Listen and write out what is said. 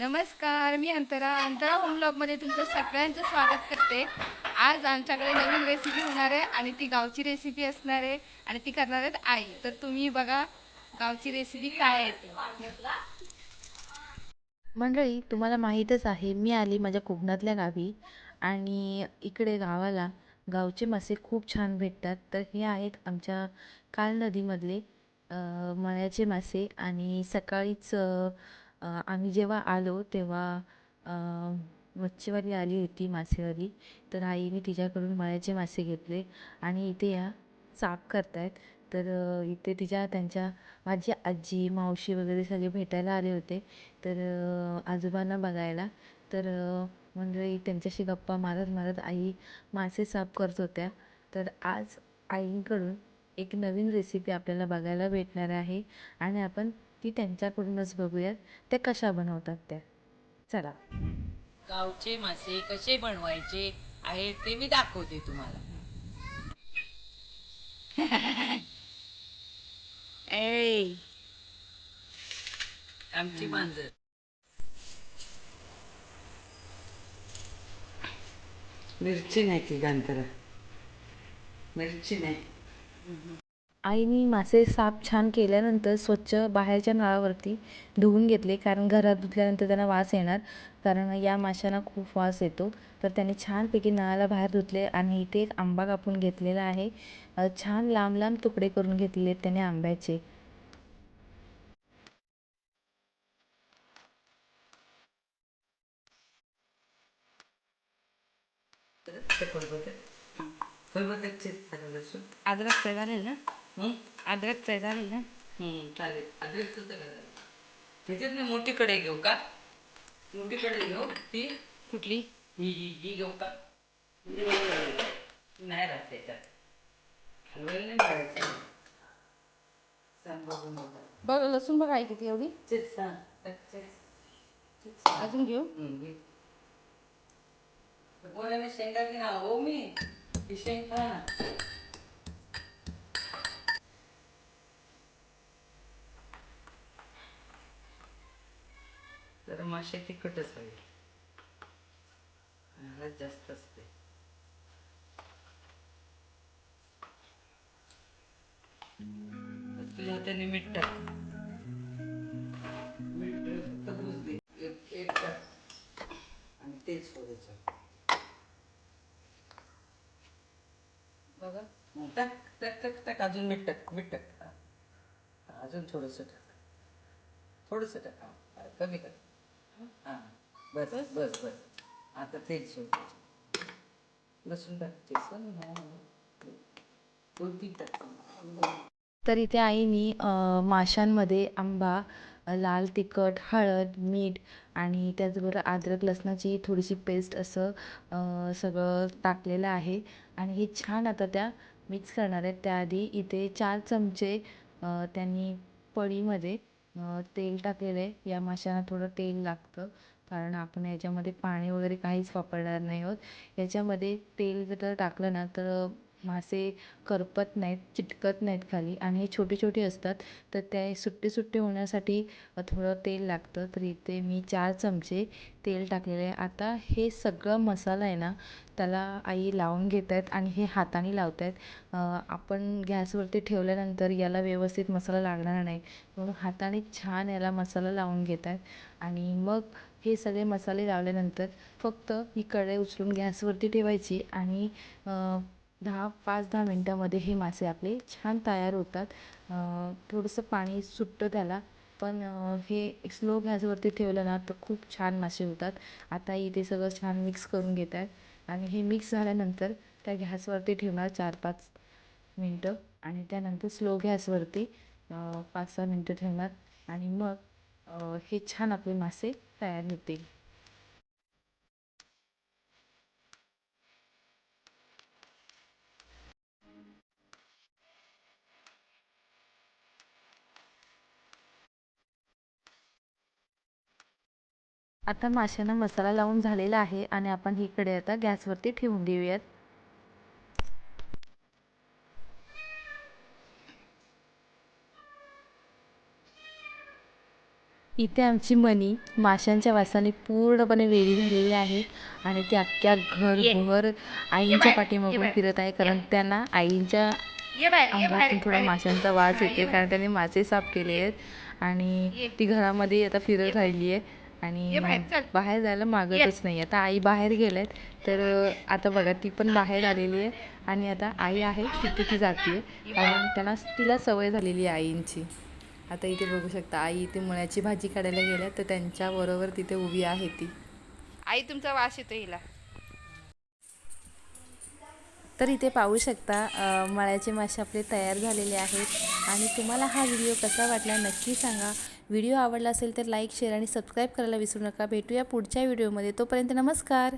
नमस्कार मी अंतरा. अंतरा होम ब्लॉगमध्ये तुमचं सगळ्यांचं स्वागत करते. आज आमच्याकडे नवीन रेसिपी होणार आहे आणि ती गावची रेसिपी असणार आहे आणि ती करणार आहेत आई. तर तुम्ही बघा गावची रेसिपी काय आहे ती. मंडळी तुम्हाला माहीतच आहे मी आली माझ्या कोकणातल्या गावी आणि इकडे गावाला गावचे मासे खूप छान भेटतात. तर हे आहेत आमच्या काल नदीमधले मळ्याचे मासे आणि सकाळीच आम्ही जेव्हा आलो तेव्हा मच्छीवाली आली होती मासेवाली. तर आईने तिच्याकडून मळ्याचे मासे घेतले आणि इथे या साफ करत आहेत तर इथे तिच्या त्यांच्या माझी आजी मावशी वगैरे सगळे भेटायला आले होते. तर आजोबांना बघायला. तर मंडळी त्यांच्याशी गप्पा मारत मारत आई मासे साफ करत होत्या. तर आज आईंकडून एक नवीन रेसिपी आपल्याला बघायला भेटणार आहे आणि आपण ती त्यांच्याकडूनच बघूयात. त्या कशा बनवतात त्या? चला. गावचे मासे कसे बनवायचे आहे ते मी दाखवते तुम्हाला. ए आमची मांजर. मिरची नाही की गांतरा मिरची नाही. आईनी मासे साफ छान केल्यानंतर स्वच्छ बाहेरच्या नळावरती धुवून घेतले कारण घरात धुतल्यानंतर त्यांना वास येणार. कारण या माशांना खूप वास येतो. तर त्यांनी छानपैकी नळाला बाहेर धुतले आणि इथे एक आंबा कापून घेतलेला आहे. छान लांब लांब तुकडे करून घेतलेले आहेत त्याने आंब्याचे. अद्रक झालेल ना? अद्रक ना? चालेल. करायचं त्याच्यात मी मोठी कढई घेऊ का? मोठी कढई घेऊ. ती? कुठली? ही ही ही घेऊ का? नाही राहत त्याच्यात. हलवायला नाही सांग बघा. बघ लसूण बघ आई किती एवढी. सांग. अजून घेऊ? शेंगा घे. ना हो मी. ही शेंग खा ना तर मासे तिखटच हवे जास्त असते. तुझ्या हाताने मीठ टाक. मीठ भूज दे. एक एक टाक. आणि तेच सोडायचं. बघा. टाक टाक टाक टाक. अजून मीठ टाक मीठ टाक. अजून थोडंसं टाक. थोडंसं टाक. कमी कर. हां बस बस. बस आता तेच सोड लसूण टाकतेस हं? हा. तर इथे आईनी माशांमध्ये आंबा लाल तिखट हळद मीठ आणि त्याचबरोबर अद्रक लसणाची थोडीशी पेस्ट असं सगळं टाकलेलं आहे. आणि हे छान आता त्या मिक्स करणार आहेत. त्याआधी इथे चार चमचे त्यांनी पळीमध्ये तेल टाकलेलं आहे. या माशांना थोडं तेल लागतं. कारण आपण याच्यामध्ये पाणी वगैरे काहीच वापरणार नाही आहोत. याच्यामध्ये तेल जर टाकलं ना तर मासे करपत नाहीत चिटकत नाहीत खाली आणि हे छोटे छोटे असतात. तर ते सुट्टे सुट्टे होण्यासाठी थोडं तेल लागतं. तर इथे मी चार चमचे तेल टाकलेले आहे. आता हे सगळं मसाला आहे ना त्याला आई लावून घेत आहेत आणि हे हाताने लावत आहेत. आपण गॅसवरती ठेवल्यानंतर याला व्यवस्थित मसाला लागणार नाही. म्हणून हाताने छान याला मसाला लावून घेत आहेत. आणि मग हे सगळे मसाले लावल्यानंतर फक्त ही कढई उचलून गॅसवरती ठेवायची आणि दहा पाच दहा मिनटामध्ये हे मासे आपले छान तयार होतात. थोडंसं पाणी सुटतं त्याला पण हे स्लो गॅसवरती ठेवलं ना तर खूप छान मासे होतात. आता इथे सगळं छान मिक्स करून घेत आहेत. आणि हे मिक्स झाल्यानंतर त्या गॅसवरती ठेवणार चार पाच मिनटं. आणि त्यानंतर स्लो गॅसवरती पाच सहा मिनटं ठेवणार. आणि मग हे छान आपले मासे तयार होतील. आता माशांना मसाला लावून झालेला आहे आणि आपण ही कढई आता गॅसवरती ठेवून देऊयात. इथे आमची मनी माशांच्या वासाने पूर्णपणे वेडी झालेली आहे आणि ती अख्ख्या घरभर आईंच्या पाठीमागून फिरत आहे कारण त्यांना आईंच्या अंगातून थोडा माशांचा वास येते कारण त्यांनी मासे साफ केले आहेत आणि ती घरामध्ये आता फिरत राहिली आहे. आणि बाहेर जायला मागतच नाही आता आई बाहेर गेल्यात तर आता बघा ती पण बाहेर आलेली आहे आणि आता आई आहे तिथे ती जाते कारण त्यांना तिला सवय झालेली आहे आईंची. आता इथे बघू शकता आई इथे मुळ्याची भाजी काढायला गेल्या तर त्यांच्याबरोबर तिथे उभी आहे ती. आई तुमचा वास येतो हिला. तर इथे पाहू शकता मळ्याचे मासे आपले तयार झालेले आहेत. आणि तुम्हाला हा व्हिडिओ कसा वाटला नक्की सांगा. व्हिडिओ आवडला असेल तर लाईक शेअर आणि सबस्क्राईब करायला विसरू नका. भेटूया पुढच्या व्हिडिओमध्ये. तोपर्यंत नमस्कार.